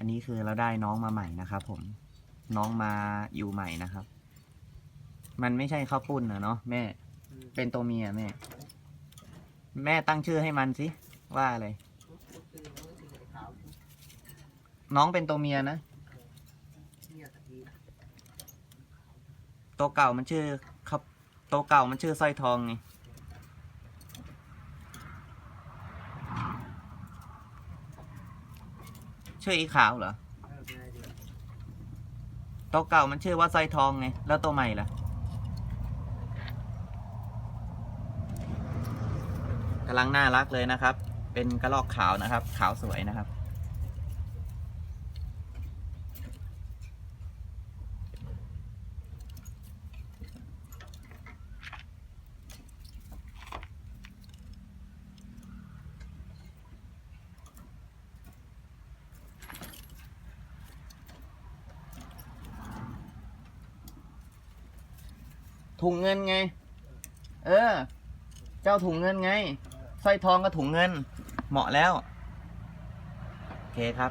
อันนี้คือเราได้น้องมาใหม่นะครับผมน้องมาอยู่ใหม่นะครับ มันไม่ใช่ข้าวปุ้นนะเนาะแม่ เป็นตัวเมียแม่ แม่ตั้งชื่อให้มันสิว่าอะไรน้องเป็นตัวเมียนะตัวเก่ามันชื่อครับตัวเก่ามันชื่อสร้อยทองไง ชื่ออีขาวเหรอตัวเก่ามันชื่อว่าสร้อยทองไง แล้วตัวใหม่ล่ะกำลังน่ารักเลยนะครับ เป็นกระรอกขาวนะครับ ขาวสวยนะครับ ถุงเงินไง เออ เจ้าถุงเงินไงสร้อยทองก็ถุงเงิน เหมาะแล้ว โอเคครับ